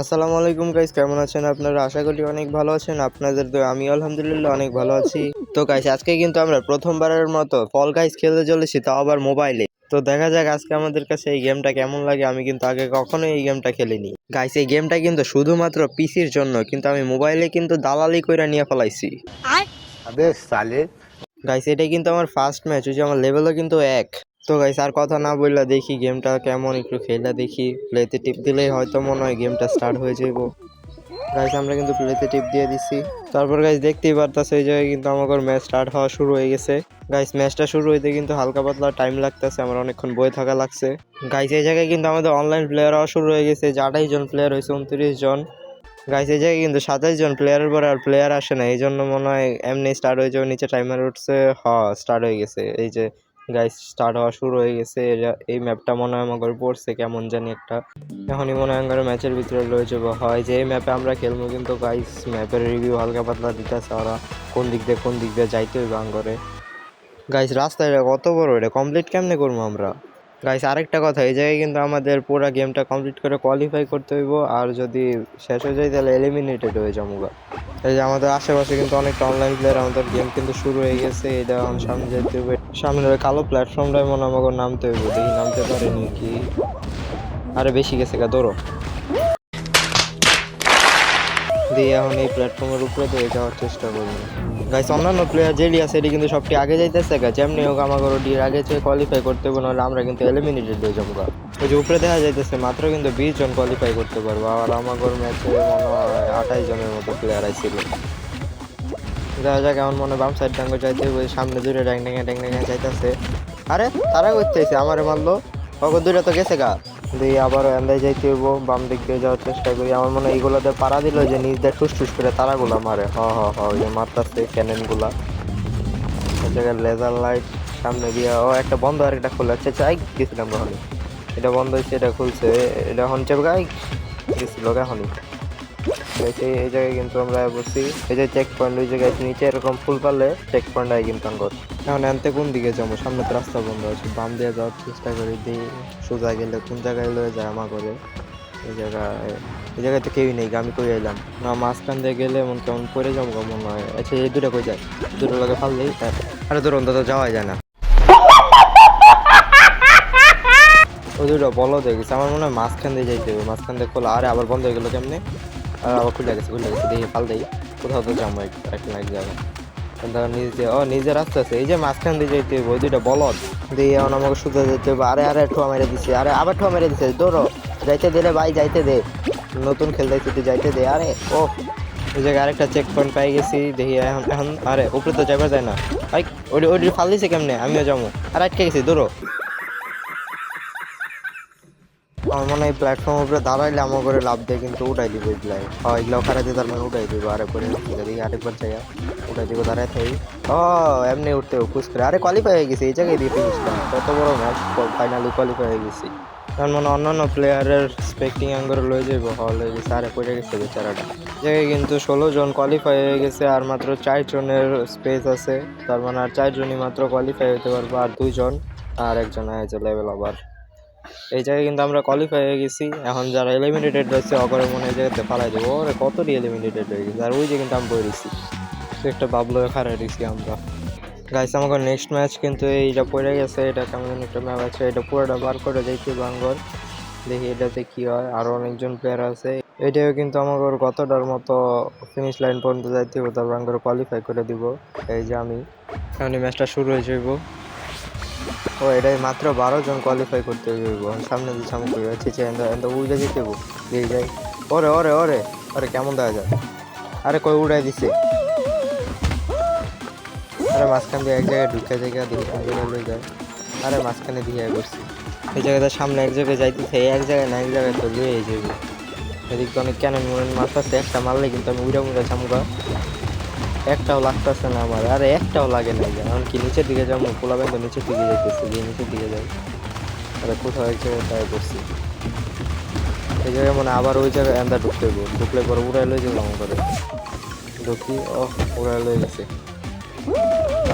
আসসালামু আলাইকুম গাইস কেমন আছেন আপনারা? আশা করি অনেক ভালো আছেন। আপনাদের তো আমি আলহামদুলিল্লাহ অনেক ভালো আছি। তো গাইস আজকে কিন্তু আমরা প্রথমবারের মতো ফল গাইস খেলতে চলেছি তাও আবার মোবাইলে তো দেখা যাক আজকে আমাদের কাছে এই গেমটা কেমন লাগে আমি কিন্তু আগে কখনো এই গেমটা খেলিনি। গাইস এই গেমটা কিন্তু শুধুমাত্র পিসির জন্য কিন্তু আমি মোবাইলে কিন্তু দালালি কইরা নিয়ে ফেলাইছি। গাইস এটা কিন্তু আমার ফার্স্ট ম্যাচ ওই যে আমার লেভেলও কিন্তু এক। তো গাইস আর কথা না বললে দেখি গেমটা কেমন একটু খেলে দেখি। প্লেতে টিপ দিলেই হয়তো মনে হয় গেমটা স্টার্ট হয়ে যাব গাইস আমরা কিন্তু প্লেতে টিপ দিয়ে দিছি। তারপর গাইস দেখতেই পারতাছে এই জায়গায় কিন্তু আমাদের ম্যাচ স্টার্ট হওয়া শুরু হয়ে গেছে। গাইস ম্যাচটা শুরু হইতে কিন্তু হালকা পাতলা টাইম লাগতেছে, আমার অনেকক্ষণ বয়ে থাকা লাগছে। গাইস এই জায়গায় কিন্তু আমাদের অনলাইন প্লেয়ার হওয়া শুরু হয়ে গেছে, যে আঠাইশ জন প্লেয়ার হয়েছে, উনত্রিশ জন। গাইস এই জায়গায় কিন্তু সাতাইশ জন প্লেয়ারের পরে আর প্লেয়ার আসে না, এই জন্য মনে হয় এমনি স্টার্ট হয়ে যাবে, নিচে টাইমার উঠছে, হ স্টার্ট হয়ে গেছে। এই যে গাইস স্টার্ট হওয়া শুরু হয়ে গেছে। এরা- এই ম্যাপটা মনে হয় আমার পড়ছে, কেমন জানি একটা। এখনই মনে হয় ম্যাচের ভিতরে রয়েছে বা হয় যে, এই ম্যাপে আমরা খেলব কিন্তু গাইস ম্যাপের রিভিউ হালকা পাতলা দিতেছে ওরা। কোন দিক দিয়ে, কোন দিক দিয়ে যাইতে হইবে আঙ্গরে। গাইস রাস্তা এটা কত বড়? এটা কমপ্লিট কেমনে করব আমরা? গাইস আরেকটা কথা, এই জায়গায় কিন্তু আমাদের পুরো গেমটা কমপ্লিট করে কোয়ালিফাই করতে হইব, আর যদি শেষ হয়ে যায় তাহলে এলিমিনেটেড হয়ে যাব গা। এই যে আমাদের আশেপাশে কিন্তু অনেকটা অনলাইন প্লেয়ার আমাদের গেম কিন্তু শুরু হয়ে গেছে এটা এখন সামনে যেতে হবে। সামনে ওই কালো প্ল্যাটফর্মটাই মনে আমাকে নামতে হইব, দেখি নামতে পারেনি কি? আরে বেশি গেছে গা দৌড়ো দিয়ে এখন এই প্ল্যাটফর্মের উপরে দিয়ে যাওয়ার চেষ্টা করব। গাইস অন্যান্য প্লেয়ার যেটি আছে এটি কিন্তু সবটি আগে যাইতেছে গা যেমনি হোক আমাকে ওটির আগে চেয়ে কোয়ালিফাই করতে হবে, নাহলে আমরা কিন্তু এলিমিনেটেড হয়ে যাব গা ওই যে উপরে দেখা যাইতেছে, মাত্র কিন্তু বিশ জন কোয়ালিফাই করতে পারব। আর আমাগর ম্যাচে মনে হয় আঠাইশ জনের মতো প্লেয়ার আইছিল। দেখা যাক এমন মনে বাম সাইড ডাঙ্গো যাইতে ওই সামনে দূরে ড্যাং ড্যাঙে ড্যাং ড্যাঙে যাইতেছে। আরে তারা করতেছে আমারে মারলো। কখন দূরে তো গেছে গা দিয়ে আবার এন্দায় যাইতে হইব, বাম দিক দিয়ে যাওয়ার চেষ্টা করি। আমার মনে হয় এইগুলোতে পাড়া দিল যে নিজ দিয়ে ঠুস করে তারাগুলা মারে। হ হ হ, ওই যে মারতাছে ক্যানেনগুলা এক জায়গায় লেজার লাইট, সামনে দিয়ে ও, একটা বন্ধ আর একটা খোলা। আচ্ছা চাই গেছিলাম তখন এটা বন্ধ হয়েছে এটা খুলছে। এটা এখন চেপ গাই গেছিল এখনই। এই জায়গায় কিন্তু আমরা বসছি এই যে চেক পয়েন্ট ওই জায়গায় নিচে এরকম ফুল পারলে চেক পয়েন্ট আই কিন্তু এখন আনতে কোন দিকে যাব? সামনে তো রাস্তা বন্ধ আছে। বাম দিয়ে যাওয়ার চেষ্টা করি দিই সোজা গেলে কোন জায়গায় লয়ে যায় আমা করে এই জায়গায় এই জায়গায় তো কেউই নেই, আমি কই এলাম না, মাঝখান দিয়ে গেলে এমন কেমন পরে যাব গো, মনে হয়। আচ্ছা এই দুটো কই যায়? দুটো লাগে ফাল দেই হ্যাঁ। আরে তোর অন্তত যাওয়া যায় না। ওই দুটো বলো দেখেছি আমার মনে হয় মাঝখান দিয়ে যাইতে হবে। মাঝখান দিয়ে খোলা। আরে আবার বন্ধ হয়ে গেলো কেমনে? আর আবার খুলে গেছে খুলে গেছে। দেখি ফাল দেই। কোথাও তো যাব এক এক যাবে। ধর দিয়ে ও, নিজে রাস্তা আছে, এই যে মাঝখান দিয়ে যাইতে হইব দুইটা বলদ, দিয়ে এখন আমাকে শুধু যেতে হইব আরে আরে, ঠোয়া মেরে দিছে, আরে, আবার ঠোয়া মেরে দিছে, দৌড়ো, যাইতে দিলে ভাই, যাইতে দে। নতুন খেলতে তুই যাইতে দে, আরে, ও। ওই জায়গায় আরেকটা চেক পয়েন্ট পাই গেছি, দেখি এখন এখন, আরে, উপরে তো যাবার যায় না। ওই ওই ফাল দিছে কেমনে? আমিও যাব। আর, আটকে গেছি, দৌড়ো। আমার মনে হয় প্ল্যাটফর্ম উপরে দাঁড়াইলে আমার করে লাভ দিয়ে, কিন্তু উঠাই দিব এগুলাই হ্যাঁ এগুলো খারাপ দিয়ে তার মানে উঠাই দিব, আরে করে দেখি আরেকবার জায়গা উঠাই দিব, দাঁড়ায় থাকি ও, এমনি উঠতে খুশ করে আরে কোয়ালিফাই হয়ে গেছে, এই জায়গায় দিয়ে ফিনিশলাম কত বড় ম্যাচ ফাইনালি কোয়ালিফাই হয়ে গেছি। কারণ মানে অন্যান্য প্লেয়ারের স্পেক্টিং অ্যাঙ্গরে লয়ে যাব হল হয়ে গেছে, আরে পড়ে গেছে বেচারাটা। জায়গায় কিন্তু ষোলো জন কোয়ালিফাই হয়ে গেছে, আর মাত্র চার জনের স্পেস আছে। তার মানে আর চারজনই মাত্র কোয়ালিফাই হতে পারব, আর দুইজন আর একজন আছে লেভেল আবার এই জায়গায় কিন্তু আমরা কোয়ালিফাই হয়ে গেছি। এখন যারা এলিমিনেটেড রয়েছে, অগরে মনে এই জায়গাতে ফালাই দেবো ওরে কতটি এলিমিনেটেড হয়ে গেছে? আর ওই যে কিন্তু আমি বই একটা বাবলো খারাপ দিছি আমরা। গাইস আমাকে নেক্সট ম্যাচ কিন্তু এইটা পড়ে গেছে। এটা কেমন একটা ম্যাচ আছে। এটা পুরোটা বার করে যাইতে বাঙ্গর। দেখি এটাতে কি হয়। আরও অনেকজন প্লেয়ার আছে। এটাও কিন্তু আমাকে কতটার মতো ফিনিশ লাইন পর্যন্ত যাইতে হবে। তারপর আমাকে কোয়ালিফাই করে দিব। এই যে আমি। এখন ম্যাচটা শুরু হয়ে যাইব। ও, এটাই মাত্র বারো জন কোয়ালিফাই করতে সামনে আছে এন্দা এন্দা উড়ে যেতে দিয়ে যাই। ওরে ওরে ওরে ওরে, কেমন দেখা যায়? আরে কই উড়াই দিছে? আরে মাঝখান দিয়ে এক জায়গায় ঢুকে জায়গা দিয়ে কোন যায়। আরে মাঝখানে দিয়ে করছি। এই জায়গাটা সামনে এক জায়গায় যাইতেছে এক জায়গায় না এক জায়গায় তো লয়ে যাবে। এদিক অনেক ক্যানন মাছ মারতেছে, একটা মারলে কিন্তু আমি উড়া মুড়া চামুকা একটাও লাগতেছে না আমার, আরে একটাও লাগে না এখন কি নিচের দিকে যাব? পোলা ব্যাংক নিচের দিকে যাইতেছে, গিয়ে নিচের দিকে যাই। আরে কোথাও এক জায়গায় করছি। এই জায়গায় মানে আবার ওই জায়গায় এন্দা ঢুকতে হইব। ঢুকলে পরে উড়াই লয়ে যাব আমার করে ঢুকি ও উড়াই লয়ে গেছে।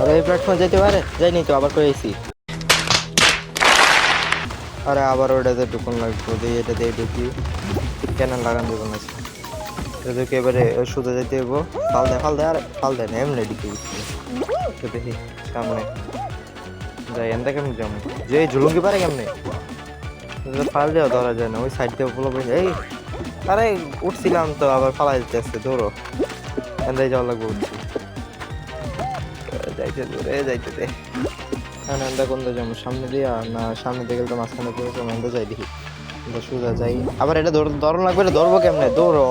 আর এই প্ল্যাটফর্ম যেতে পারে যাইনি তো, আবার করেছি আরে আবার ওটাতে ঢুকুন লাগবে দিয়ে এটা দিয়ে ঢুকি। কেন লাগান দেবো না এদেরকে এবারে শুধু যেতে দেবো ফাল দেয় ফাল দেয়, আরে ফাল দেয় না, এমনি দেখি, সামনে যাই এনটা কেমন যাব? যে ঝুলুঙ্গি পারে কেমনে? ফাল দেওয়া ধরা যায় না, ওই সাইড দিয়ে এই, আরে উঠছিলাম তো, আবার ফালাই দিতে আসছে, ধরো। এনটাই যাওয়া লাগবে উঠছি। যাইতে দূরে যাইতে দে। হ্যাঁ এনটা কোন যাব? সামনে দিয়ে, না, সামনে দিকে তো মাঝখানে পড়ে যাব এনটা যাই দেখি। সোজা যাই। আবার এটা ধর ধরন লাগবে ধরবো কেমনে? দৌড়ো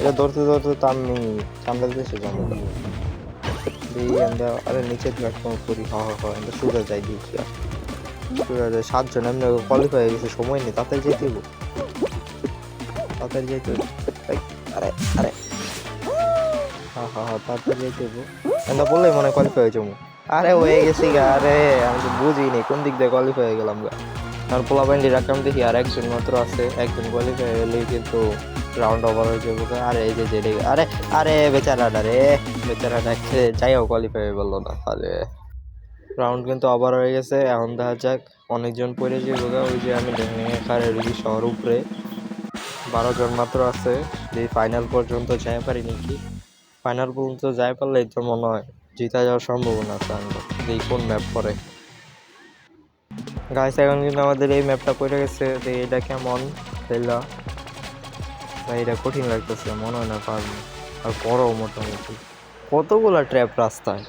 এটা ধরতে ধরতে তো আমি সামনে দেশে যাব। দিয়ে আমরা, আরে নিচে প্ল্যাটফর্ম করি, হ হ আমরা যাই যাই, সাতজন, এমনি কোয়ালিফাই হয়ে গেছে, সময় নেই, তাড়াতাড়ি যেতে হইব তাড়াতাড়ি যেতে আরে আরে। হা হা হা যেতে মনে আরে হয়ে গেছি গা, আরে, আমি তো বুঝিনি কোন দিক দিয়ে কোয়ালিফাই হয়ে গেলাম গা। আর পোলা ব্যান্ডি রাখলাম দেখি আর একজন মাত্র আছে, একজন কোয়ালিফাই হলেই কিন্তু রাউন্ড ওভার হয়ে যাব আরে এই যে যেটা আরে আরে বেচারাটা রে, বেচারাটা হোক কোয়ালিফাই বলল না তাহলে রাউন্ড কিন্তু ওভার হয়ে গেছে, এখন দেখা যাক অনেকজন পড়ে যাব ওই যে আমি খারে রুগী শহর উপরে। বারো জন মাত্র আছে যে ফাইনাল পর্যন্ত যাই পারি নাকি? ফাইনাল পর্যন্ত যাই পারলে তো মনে হয় জিতা যাওয়ার সম্ভাবনা আছে দেখি কোন ম্যাপ পরে গাইস এখন কিন্তু আমাদের এই ম্যাপটা পড়ে গেছে, যে এটা কেমন? খেলা। ভাই, এটা কঠিন লাগতেছে, মনে হয় না পারব। আর বড় মোটামুটি। কতগুলা ট্র্যাপ রাস্তায়?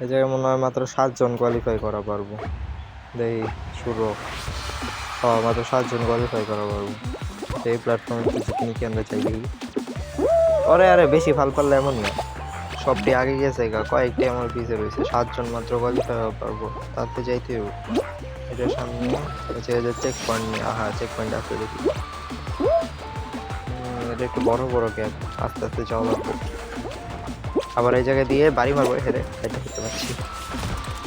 এই জায়গায় মনে হয় মাত্র সাতজন কোয়ালিফাই করা পারব। দেখি শুরু। হ্যাঁ মাত্র সাতজন কোয়ালিফাই করা পারব। এই প্ল্যাটফর্মে কিছু কিনে কি আমরা চাই আরে আরে, বেশি ফাল পারলে এমন না। সবটি আগে গেছে কয়েকটি আমার পিছে রয়েছে, সাতজন মাত্র কোয়ালিফাই পারব। তাতে যাইতে হবে। এটার সামনে হচ্ছে যে চেক পয়েন্ট নিয়ে। আহা চেক পয়েন্ট আছে দেখি এটা একটু বড় বড় গ্যাপ আস্তে আস্তে যাওয়া লাগবে। আবার এই জায়গায় দিয়ে বাড়ি মারবো হেরে এটা করতে পারছি।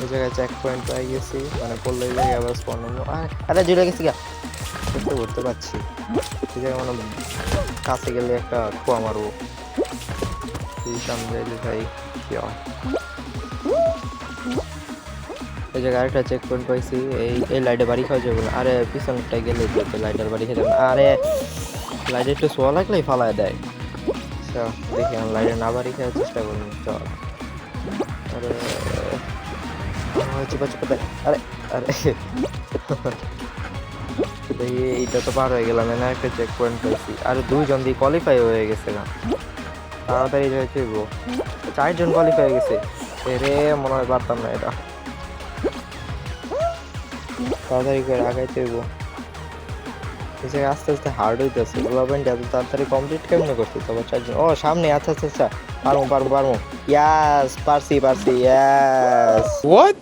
এই জায়গায় চেক পয়েন্ট পাই গেছি মানে পড়লে এই জায়গায় আবার স্পন আরে, জুড়ে গেছি গা। করতে করতে পারছি। এই জায়গায় মানে কাছে গেলে একটা খোয়া মারবো। এই সামনে ভাই, কি হয় এই জায়গায় আরেকটা চেক পয়েন্ট পাইছি। এই এই লাইটে বাড়ি খাওয়া যাবে না। আরে, পিছনটায় গেলে তো লাইটের বাড়ি খেতে আরে লাইটে একটু শোয়া লাগলেই ফালায় দেয়। আচ্ছা দেখি আমি লাইটে না বাড়ি খাওয়ার চেষ্টা করব চল। আরে চিপা চিপা দেয় আরে আরে। দেখি এইটা তো পার হয়ে গেলাম। এনে একটা চেক পয়েন্ট পাইছি। আর দুইজন দিয়ে কোয়ালিফাই হয়ে গেছে না। তাড়াতাড়ি যাইতে চারজন কোয়ালিফাই হয়ে গেছে। এরে, মনে হয় পারতাম না এটা। তাড়াতাড়ি করে আগাইতে হইব। জায়গায় আস্তে আস্তে হার্ড হইতেছে। ডেভেলপমেন্ট এত তাড়াতাড়ি কমপ্লিট কেমনে করতে? তবে চারজন ও সামনে আচ্ছা আচ্ছা আচ্ছা। পারব পারব পারব ইয়াস পারছি পারছি ইয়াস What?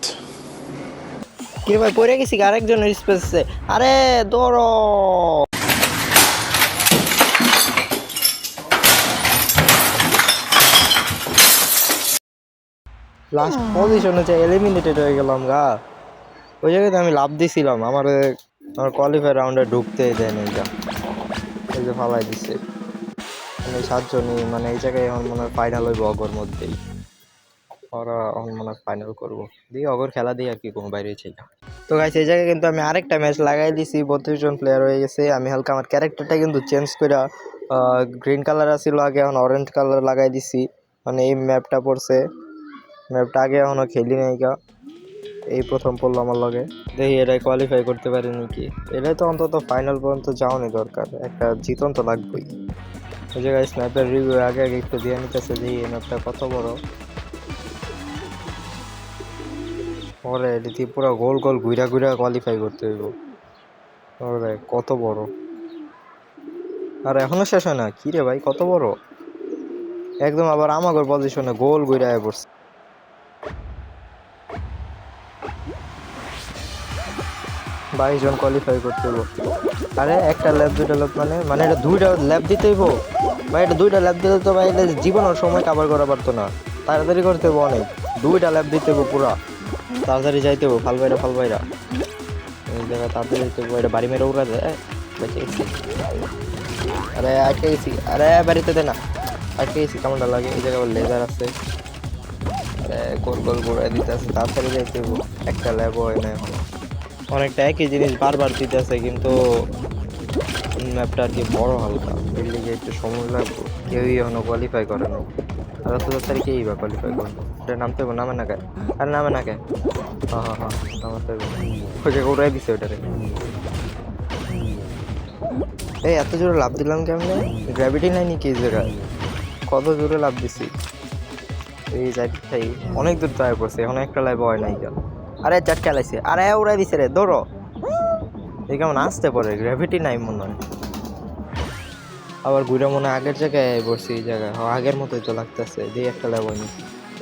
কি ভাই পড়ে গেছি কি? আরেকজনের স্পেসে আরে দৌড়ো লাস্ট পজিশন হচ্ছে এলিমিনেটেড হয়ে গেলাম গা। ওই জায়গাতে আমি লাভ দিছিলাম, আমার আমার কোয়ালিফাই রাউন্ডে ঢুকতে দেয় না এটা। এই যে ফালাই দিচ্ছে মানে সাতজনই মানে এই জায়গায় এখন মনে হয় ফাইনাল হইব অগর মধ্যেই। ওরা এখন মনে হয় ফাইনাল করব। দিয়ে অগর খেলা দিয়ে আর কি কোনো বাইরে না তো গাইছে এই জায়গায় কিন্তু আমি আরেকটা ম্যাচ লাগাই দিছি। বত্রিশ জন প্লেয়ার হয়ে গেছে। আমি হালকা আমার ক্যারেক্টারটা কিন্তু চেঞ্জ করে গ্রিন কালার আছিল আগে, এখন অরেঞ্জ কালার লাগাই দিছি। মানে এই ম্যাপটা পড়ছে। ম্যাপটা আগে এখনও খেলি নাই গা। এই প্রথম পড়ল আমার লগে। দেখি এটাই কোয়ালিফাই করতে পারি নাকি। এটাই তো অন্তত ফাইনাল পর্যন্ত যাওয়ানি দরকার। একটা জিতন তো লাগবেই ওই জায়গায় স্ন্যাপের রিভিউ আগে আগে একটু দিয়ে নিতেছে যে এই ম্যাপটা কত বড়। পরে এটি পুরো গোল গোল ঘুরা ঘুরা কোয়ালিফাই করতে হইব। ওরে কত বড়। আর এখনও শেষ হয় না? কি রে ভাই, কত বড়? একদম আবার আমাগর পজিশনে গোল ঘুরা পড়ছে। বাইশ জন কোয়ালিফাই করতে হইব। আরে একটা ল্যাব দুইটা ল্যাব মানে মানে এটা দুইটা ল্যাব দিতে হইব। ভাই, এটা দুইটা ল্যাব দিলে তো ভাই এটা জীবনের সময় কাভার করা পারতো না। তাড়াতাড়ি করতে হইব অনেক। দুইটা ল্যাব দিতে হইব পুরা। তাড়াতাড়ি যাইতে হইব ফাল বাইরা এই জায়গায় তাড়াতাড়ি যাইতে হইব, এটা বাড়ি মেরে উড়া দেয় বেঁচে গেছি। আরে, আটকে গেছি। আরে, বাড়িতে দে না। আটকে গেছি, কেমনটা লাগে? এই জায়গায় লেজার আছে। গোল গোল ঘুরাই দিতে আছে তাড়াতাড়ি যাইতে হইব। একটা ল্যাব হয় না এখন। অনেকটা একই জিনিস বারবার দিতেছে, কিন্তু ম্যাপটা আর কি বড় হালকা। এর একটু সময় লাগবে। কেউই এখনও কোয়ালিফাই করে না আর তো তারিখেই বা কোয়ালিফাই করব? এটা নামতে হবে নামে না কে আর নামে না কে হ্যাঁ হ্যাঁ হ্যাঁ নামাতে হবে উড়াই দিছে ওটারে। এই, এত জোরে লাভ দিলাম কেমনে? গ্র্যাভিটি নাই নাকি এই জায়গায় কত জোরে লাভ দিছি? এই জায়গাটাই অনেক দূর আয় পড়ছে, এখন একটা লাইভ হয় নাই কেন? আরে চার চালাইছে আরে উড়াই দিছে রে দৌড়ো। এই কেমন আসতে পারে গ্র্যাভিটি নাই মনে হয়। আবার ঘুরে মনে আগের জায়গায় বসছি এই জায়গায়। হ্যাঁ আগের মতোই তো লাগতেছে যে একটা ল্যাব হয়নি।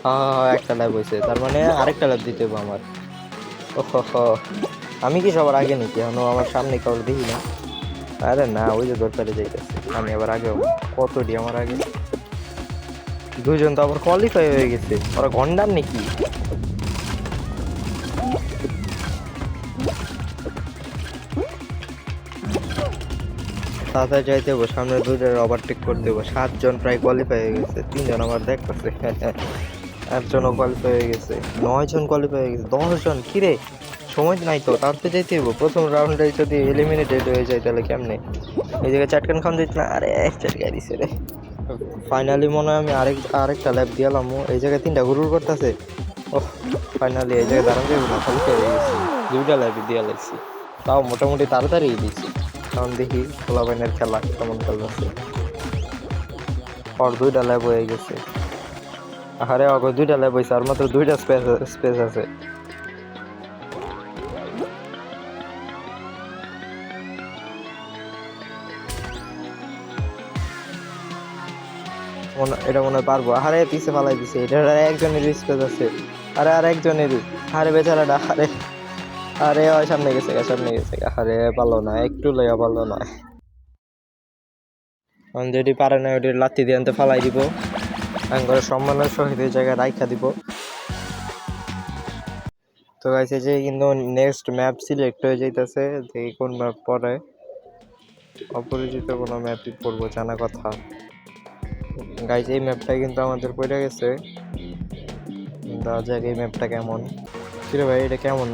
হ্যাঁ হ্যাঁ, হ্যাঁ, একটা ল্যাব হয়েছে তার মানে আরেকটা ল্যাব দিতে হবে আমার। ও হো হো। আমি কি সবার আগে নাকি? এখনও আমার সামনে কাউকে দেখি না আরে না ওই যে দরকারে যাইতেছে আমি আবার আগে। কতটি আমার আগে? দুজন তো আবার কোয়ালিফাই হয়ে গেছে। ওরা গন্ডার নাকি? তাড়াতাড়ি যাইতে হব সামনে দুজন ওভারটেক করতে হব সাতজন প্রায় কোয়ালিফাই হয়ে গেছে, তিনজন আমার দেখতেছে। একজনও কোয়ালিফাই হয়ে গেছে, নয়জন কোয়ালিফাই হয়ে গেছে দশ জন কিরে সময় নাই তো তার তো যেতে হব প্রথম রাউন্ডে যদি এলিমিনেটেড হয়ে যায় তাহলে কেমনে? এই জায়গায় চাটকান খান দিত না, আরে চাটকাই দিছে রে। ফাইনালি মনে হয় আমি আরেক, আরেকটা ল্যাব দিয়ালাম এই জায়গায় তিনটা গুরুর করতেছে। ও ফাইনালি এই জায়গায় যাবে না হয়ে গেছি। দুইটা ল্যাবই দিয়া লাগছি তাও মোটামুটি তাড়াতাড়ি দিয়েছি কারণ দেখি খোলা বাইনের খেলা কেমন খেলতেছে? ওর দুইটা ল্যাব হয়ে গেছে। আরে অগো দুইটা ল্যাব হয়েছে, আর মাত্র দুইটা স্পেস স্পেস আছে। এটা মনে হয় পারব। আরে পিছে ফালাই দিছে। এটা একজনের স্পেস আছে। আরে আর একজনের আরে, বেচারাটা, আরে। আরে ওই সামনে গেছে গা, সামনে গেছে গা। আরে পারল না একটু লইয়া পারল না। যদি পারে না ওটি লাত্তি দিয়ে আনতে ফালাই দিব। আঙ্গরে সম্মানের এই জায়গায় রাইখা দিব। তো গাইছে যে কিন্তু নেক্সট ম্যাপ সিলেক্ট হয়ে যাইতেছে দেখি কোন ম্যাপ পরে অপরিচিত কোনো ম্যাপই পড়ব জানা কথা। গাইজ এই ম্যাপটা কিন্তু আমাদের পড়ে গেছে। দেখা যাক এই ম্যাপটা কেমন? কিরে ভাই, এটা কেমন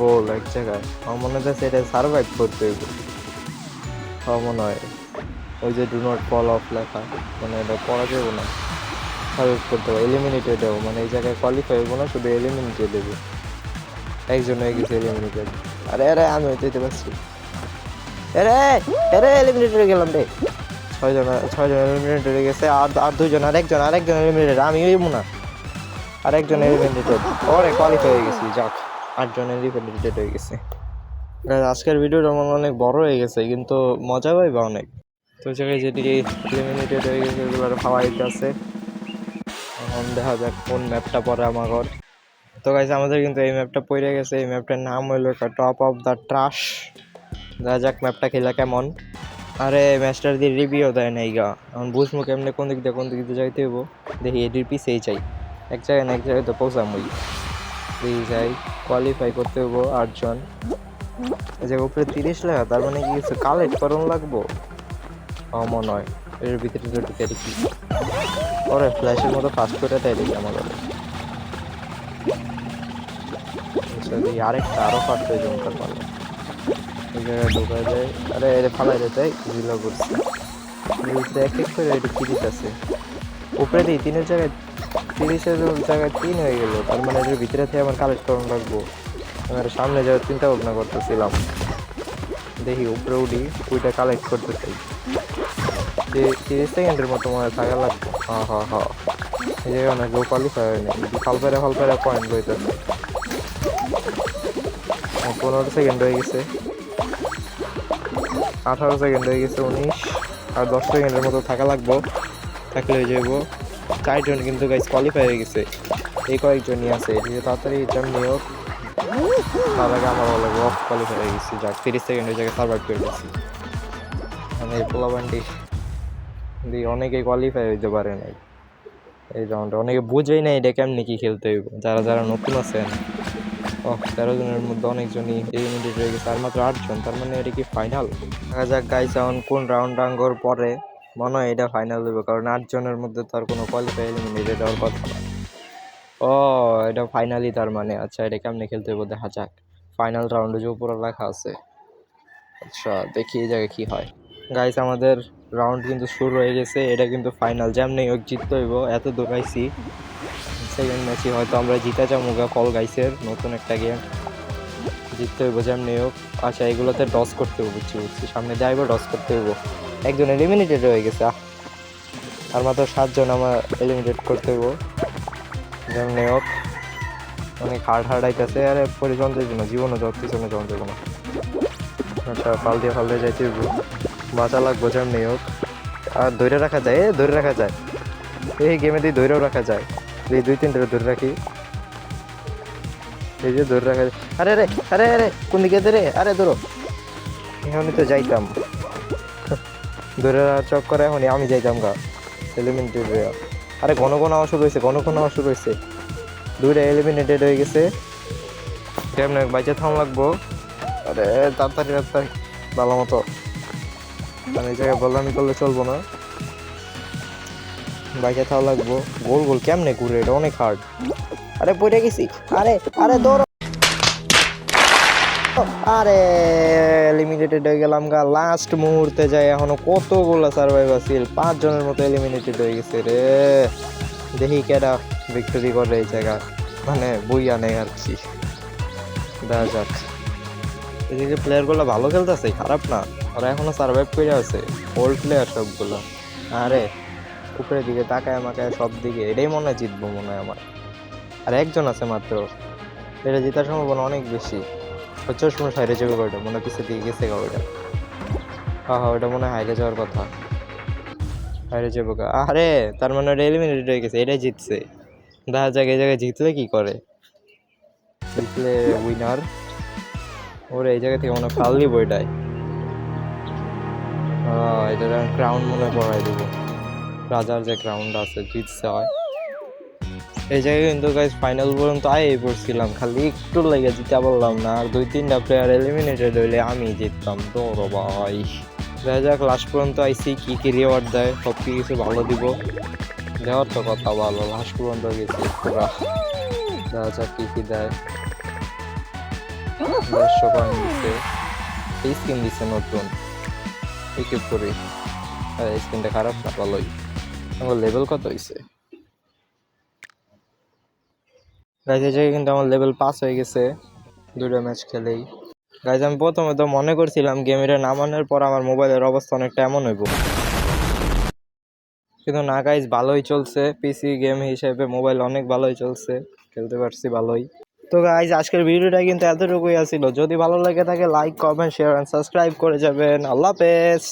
গোল এক জায়গায়? আমার মনে হচ্ছে এটা সার্ভাইভ করতে হইব। আমার মনে হয়। ওই যে ডু নট ফল অফ লেখা মানে এটা পড়া যাবে না। সার্ভাইভ করতে হবে এলিমিনেটেড হব। মানে এই জায়গায় কোয়ালিফাই হব না, শুধু এলিমিনেটেড দেবে একজন হয়ে গেছে এলিমিনেটেড আরে আরে, আমি হইতে দিতে পারছি। আরে আরে এলিমিনেটেড গেলাম রে। ছয়জন ছয়জন এলিমিনেটেড গেছে, আর আর দুইজন আর একজন আর একজন এলিমিনেটেড আমি হইব না। আর একজন এলিমিনেটেড ওরে কোয়ালিফাই হয়ে গেছি যাক আটজন এলিমিনেটেড হয়ে গেছে। আজকের ভিডিওটা আমার অনেক বড় হয়ে গেছে কিন্তু মজা পাইবা অনেক। তো জায়গায় যেদিকে এলিমিনেটেড হয়ে গেছে এগুলো খাওয়া আছে। এখন দেখা যাক কোন ম্যাপটা পরে আমার ঘর। তো গাইজ আমাদের কিন্তু এই ম্যাপটা পড়ে গেছে। এই ম্যাপটার নাম হইল টপ অফ দ্য ট্রাশ দেখা যাক ম্যাপটা খেলা কেমন। আরে ম্যাচটার দিয়ে রিভিউ দেয় নাই গা। এখন বুঝব কেমনে কোন দিক দিয়ে কোন দিক দিয়ে যাইতে হইব। দেখি এডির পিছেই চাই এক জায়গায় না এক জায়গায় তো পৌঁছাম ওই দেখি যাই কোয়ালিফাই করতে হব আটজন। এই যে উপরে তিরিশ লেখা, তার মানে কি কিছু কালেক্ট করুন লাগবো? মনে হয় এর ভিতরে তো ঢুকে দেখি ওরে ফ্ল্যাশের মতো ফাস্ট করে তাই দেখি আমার ওরে আচ্ছা আরেকটা আরও ফাস্ট হয়ে মানে। এই জায়গায় ঢোকা যায় আরে এটা ফালাই যেতে জিলো করছে। এক এক করে এটা উপরে দিই, তিনের জায়গায় তিরিশের জায়গায় তিন হয়ে গেল। তার মানে এটার ভিতরে থেকে আমার কালেক্ট করানো লাগবো আমি আর সামনে যাওয়ার চিন্তা ভাবনা করতেছিলাম। দেখি উপরে উঠি, ওইটা কালেক্ট করতে চাই তি- তিরিশ সেকেন্ডের মতো মনে থাকা লাগবে। হ্যাঁ হ্যাঁ হ্যাঁ এই জায়গায় অনেক কোয়ালিফাই হয়নি ফাল পেরে ফাল পয়েন্ট লইতেছে। পনেরো সেকেন্ড হয়ে গেছে। আঠারো সেকেন্ড হয়ে গেছে উনিশ। আর দশ সেকেন্ডের মতো থাকা লাগবো। থাকলে হয়ে যাব চারজন কিন্তু গাইজ কোয়ালিফাই হয়ে গেছে। এই কয়েকজনই আছে এদিকে তাড়াতাড়ি এক্সাম নিয়েও তার আগে আমার ভালো অফ কোয়ালিফাই হয়ে গেছি, যাক, তিরিশ সেকেন্ড ওই জায়গায় সার্ভাইভ করে গেছি মানে এই পোলাবান্ডি দিয়ে অনেকে কোয়ালিফাই হইতে পারে নাই, এই রাউন্ডে অনেকে বুঝেই নাই এটা কেমনি কি খেলতে হইব। যারা যারা নতুন আছেন ও তেরো জনের মধ্যে অনেকজনই এলিমিনেটেড হয়ে গেছে, আর মাত্র আটজন, তার মানে এটা কি ফাইনাল দেখা যাক গাইস এখন কোন রাউন্ড রাঙ্গর পরে মনে হয় এটা ফাইনাল দেবে কারণ আটজনের মধ্যে তো আর কোনো কোয়ালিফাই এলিমিনেটেড হওয়ার কথা না। ও, এটা ফাইনালি তার মানে। আচ্ছা এটা কেমনে খেলতে হবে দেখা যাক। ফাইনাল রাউন্ডে যে উপরে লেখা আছে। আচ্ছা দেখি এই জায়গায় কী হয়। গাইস আমাদের রাউন্ড কিন্তু শুরু হয়ে গেছে, এটা কিন্তু ফাইনাল যেমনি হোক, জিততে হইব, এত দৌড়াইছি সেকেন্ড ম্যাচে হয়তো আমরা জিতে যাব গা কল গাইসের নতুন একটা গেম জিততে হইব, যেমনি হোক। আচ্ছা এগুলোতে ডস করতে হইব, বুঝছি বুঝছি। সামনে যাইব ডস করতে হইব। একজন এলিমিনেটেড হয়ে গেছে আর মাত্র সাতজন আমার এলিমিনেট করতে হইব। যেমনি হোক, অনেক হার্ড হার্ড আইতেছে। আর পরিযন্ত্রের জন্য, জীবনও যত পিছনে যন্ত্র কোনো আচ্ছা ফাল দিয়ে ফাল দিয়ে যাইতে হইব। বাঁচা লাগবো, যেমনি হোক। আর ধরে রাখা যায়, এ, ধরে রাখা যায়। এই গেমে দিয়ে ধরেও রাখা যায় এই দুই তিনটে ধরে রাখি এই যে ধরে রাখা আরে আরে আরে আরে, কোন দিকে রে? আরে, ধরো। এখনই তো যাইতাম। ধরে চক করে, এখনই আমি যাইতাম গা। এলিমিনেটেড হয়ে। আরে, ঘন ঘন আওয়াজ শুরু হয়েছে, ঘন ঘন আওয়াজ শুরু হয়েছে। দুইটা এলিমিনেটেড হয়ে গেছে। কেমন বাইচে থাম লাগবো। আরে, তাড়াতাড়ি তাড়াতাড়ি। ভালো মতো। আমি এই জায়গায় বললাম, করলে চলবো না। বাইকে থাও লাগবো। গোল গোল, কেমনে ঘুরে? এটা অনেক হার্ড আরে পড়ে গেছি। আরে আরে দৌড় আরে এলিমিনেটেড হয়ে গেলাম গা। লাস্ট মুহূর্তে যাই, এখনও কতগুলো সার্ভাইভ আছিল পাঁচ জনের মতো এলিমিনেটেড হয়ে গেছে রে। দেখি কেডা ভিক্টোরি করে এই জায়গা। মানে বইয়া নেই আর কি। দেখা যাক এদিকে প্লেয়ারগুলো ভালো খেলতেছে, খারাপ না। ওরা এখনও সার্ভাইভ করে আছে ওল্ড প্লেয়ার সবগুলো। আরে, উপরের দিকে তাকায় আমাকে সব দিকে এটাই মনে হয় জিতবো মনে হয় আমার। আর একজন আছে মাত্র। এটা জেতার সম্ভাবনা অনেক বেশি। হচ্ছে সময় হাইরে যাবে ওটা মনে পিছিয়ে দিকে গেছে গা ওটা হ্যাঁ হ্যাঁ ওটা মনে হয় হাইরে যাওয়ার কথা। হাইরে যাব গা। আরে, তার মানে ওটা এলিমিনেটেড হয়ে গেছে, এটাই জিতছে। দেখা যাক, এই জায়গায় জিতলে কি করে। জিতলে উইনার ওরে, এই জায়গা থেকে মনে হয় এটাই। হ্যাঁ এটা ক্রাউন মনে হয় পড়াই দিব। রাজার যে গ্রাউন্ড আছে, জিতছে হয়। এই জায়গায় কিন্তু গাইজ ফাইনাল পর্যন্ত আই পড়ছিলাম, খালি একটু লেগে জিতে বললাম না, আর দুই তিনটা প্লেয়ার এলিমিনেটেড হইলে আমি জিততাম। দৌড়ো ভাই। দেখা যাক লাস্ট পর্যন্ত আইসি, কি কি রিওয়ার্ড দেয় সব কিছু ভালো দিব। দেওয়ার তো কথা ভালো লাস্ট পর্যন্ত গেছি পুরা। দেখা যাক কি কি দেয়। দেড়শো পয়েন্ট দিচ্ছে এই স্কিন দিচ্ছে নতুন। ইকুইপ করি? স্কিনটা খারাপ না, ভালোই। আমার লেভেল কত হয়েছে গাইজ এই কিন্তু আমার লেভেল পাস হয়ে গেছে। দুটো ম্যাচ খেলেই। গাইজ আমি প্রথমে তো মনে করছিলাম গেমের নামানোর পর আমার মোবাইলের অবস্থা অনেকটা এমন হইব। কিন্তু না গাইজ ভালোই চলছে। পিসি গেম হিসেবে মোবাইল অনেক ভালোই চলছে। খেলতে পারছি ভালোই। তো গাইজ আজকের ভিডিওটা কিন্তু এতটুকুই আছিল। যদি ভালো লাগে থাকে like comment share and subscribe করে যাবেন। আল্লাহ হাফেজ!